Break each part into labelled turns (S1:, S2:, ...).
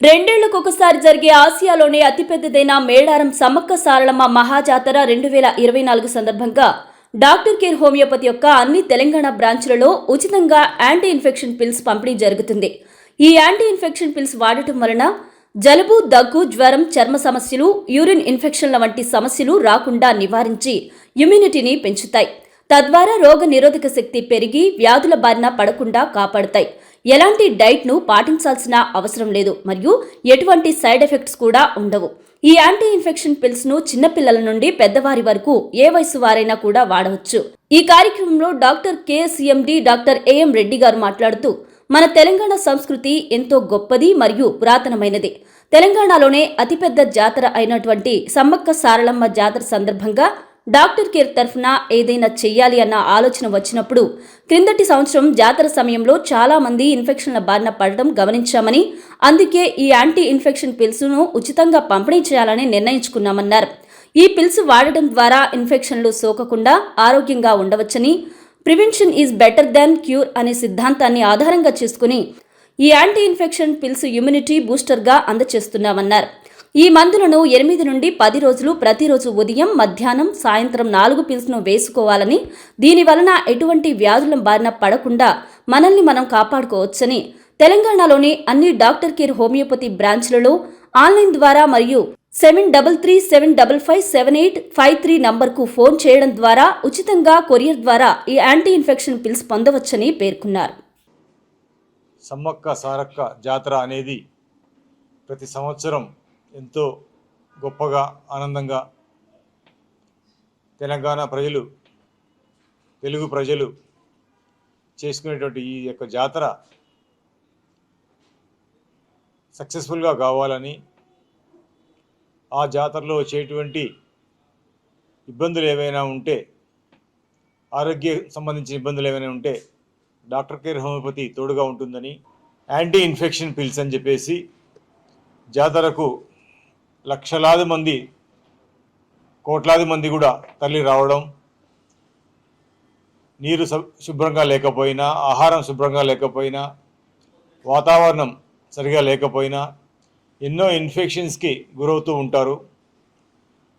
S1: రెండేళ్ళకొకసారి జరిగే ఆసియాలోనే అతిపెద్దదైన మేడారం సమ్మక్క సారళమ్మ మహాజాతర రెండు వేల ఇరవై నాలుగు సందర్భంగా డాక్టర్ కేర్ హోమియోపతి యొక్క అన్ని తెలంగాణ బ్రాంచ్లలో ఉచితంగా యాంటీ ఇన్ఫెక్షన్ పిల్స్ పంపిణీ జరుగుతుంది. ఈ యాంటీ ఇన్ఫెక్షన్ పిల్స్ వాడటం వలన జలుబు దగ్గు జ్వరం చర్మ సమస్యలు యూరిన్ ఇన్ఫెక్షన్ల వంటి సమస్యలు రాకుండా నివారించి ఇమ్యూనిటీని పెంచుతాయి. తద్వారా రోగ నిరోధక శక్తి పెరిగి వ్యాధుల బారిన పడకుండా కాపాడతాయి. ఎలాంటి డైట్ను పాటించాల్సిన అవసరం లేదు మరియు ఎటువంటి సైడ్ ఎఫెక్ట్స్ కూడా ఉండవు. ఈ యాంటీ ఇన్ఫెక్షన్ పిల్స్ను చిన్నపిల్లల నుండి పెద్దవారి వరకు ఏ వయసు వారైనా కూడా వాడవచ్చు. ఈ కార్యక్రమంలో doctor KSMD doctor AM Reddy garu మాట్లాడుతూ మన తెలంగాణ సంస్కృతి ఎంతో గొప్పది మరియు పురాతనమైనది. తెలంగాణలోనే అతిపెద్ద జాతర అయినటువంటి సమ్మక్క సారళమ్మ జాతర సందర్భంగా డాక్టర్ కేర్ తరఫున ఏదైనా చెయ్యాలి అన్న ఆలోచన వచ్చినప్పుడు క్రిందటి సంవత్సరం జాతర సమయంలో చాలామంది ఇన్ఫెక్షన్ల బారిన పడడం గమనించామని అందుకే ఈ యాంటీ ఇన్ఫెక్షన్ పిల్స్ను ఉచితంగా పంపిణీ చేయాలని నిర్ణయించుకున్నామన్నారు. ఈ పిల్స్ వాడటం ద్వారా ఇన్ఫెక్షన్లు సోకకుండా ఆరోగ్యంగా ఉండవచ్చని prevention is better than cure అనే సిద్ధాంతాన్ని ఆధారంగా చేసుకుని ఈ యాంటీ ఇన్ఫెక్షన్ పిల్స్ ఇమ్యూనిటీ బూస్టర్గా అందచేస్తున్నామన్నారు. ఈ మందులను ఎనిమిది నుండి పది రోజులు ప్రతిరోజు ఉదయం మధ్యాహ్నం సాయంత్రం నాలుగు పిల్స్ను వేసుకోవాలని దీని వలన ఎటువంటి వ్యాధుల బారిన పడకుండా మనల్ని మనం కాపాడుకోవచ్చని తెలంగాణలోని అన్ని డాక్టర్ కేర్ హోమియోపతి బ్రాంచ్లలో ఆన్లైన్ ద్వారా మరియు seven double three seven double five seven eight five three నంబర్కు ఫోన్ చేయడం ద్వారా ఉచితంగా కొరియర్ ద్వారా ఈ యాంటీ ఇన్ఫెక్షన్ పిల్స్ పొందవచ్చని పేర్కొన్నారు.
S2: సమ్మక్క సారక్క జాతర అనేది ప్రతి సంవత్సరం ఎంతో గొప్పగా ఆనందంగా తెలంగాణ ప్రజలు తెలుగు ప్రజలు చేసుకునేటువంటి ఈ యొక్క జాతర సక్సెస్ఫుల్గా కావాలని ఆ జాతరలో వచ్చేటువంటి ఇబ్బందులు ఏవైనా ఉంటే ఆరోగ్య సంబంధించిన ఇబ్బందులు ఏమైనా ఉంటే డాక్టర్ కేర్ హోమియోపతి తోడుగా ఉంటుందని యాంటీ ఇన్ఫెక్షన్ పిల్స్ అని చెప్పేసి జాతరకు లక్షలాది మంది కోట్లాది మంది కూడా తల్లి రావడం నీరు శుభ్రంగా లేకపోయినా ఆహారం శుభ్రంగా లేకపోయినా వాతావరణం సరిగా లేకపోయినా ఎన్నో ఇన్ఫెక్షన్స్కి గురవుతూ ఉంటారు.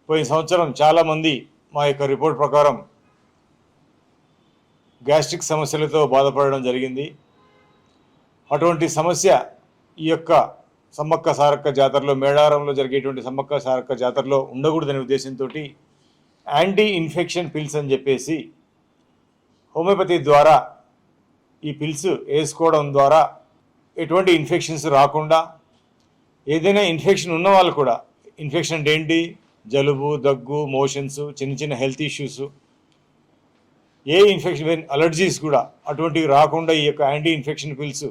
S2: పోయిన సంవత్సరం చాలామంది మా యొక్క రిపోర్ట్ ప్రకారం గ్యాస్ట్రిక్ సమస్యలతో బాధపడడం జరిగింది. అటువంటి సమస్య ఈ యొక్క సమ్మక్క సారక్క జాతరలో మేడారంలో జరిగేటువంటి సమ్మక్క సారక్క జాతరలో ఉండకూడదనే ఉద్దేశంతో యాంటీ ఇన్ఫెక్షన్ పిల్స్ అని చెప్పేసి హోమియోపతి ద్వారా ఈ పిల్స్ వేసుకోవడం ద్వారా ఎటువంటి ఇన్ఫెక్షన్స్ రాకుండా ఏదైనా ఇన్ఫెక్షన్ ఉన్న వాళ్ళు కూడా ఇన్ఫెక్షన్ అంటే ఏంటి? జలుబు దగ్గు మోషన్స్ చిన్న చిన్న హెల్త్ ఇష్యూస్ ఏ ఇన్ఫెక్షన్ అలర్జీస్ కూడా అటువంటివి రాకుండా ఈ యొక్క యాంటీ ఇన్ఫెక్షన్ పిల్స్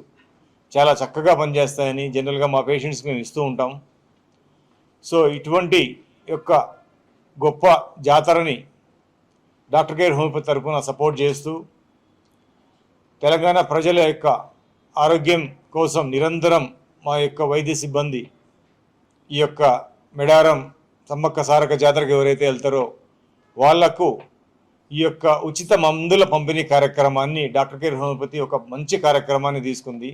S2: చాలా చక్కగా పనిచేస్తాయని జనరల్గా మా పేషెంట్స్కి మేము ఇస్తూ ఉంటాం. సో ఇటువంటి యొక్క గొప్ప జాతరని డాక్టర్ కేర్ హోమియోపతి తరఫున సపోర్ట్ చేస్తూ తెలంగాణ ప్రజల యొక్క ఆరోగ్యం కోసం నిరంతరం మా యొక్క వైద్య సిబ్బంది ఈ యొక్క మెడారం సమ్మక్క సారక జాతరకు ఎవరైతే వెళ్తారో వాళ్ళకు ఈ యొక్క ఉచిత మందుల పంపిణీ కార్యక్రమాన్ని డాక్టర్ కేర్ హోమియోపతి ఒక మంచి కార్యక్రమాన్ని తీసుకుంది.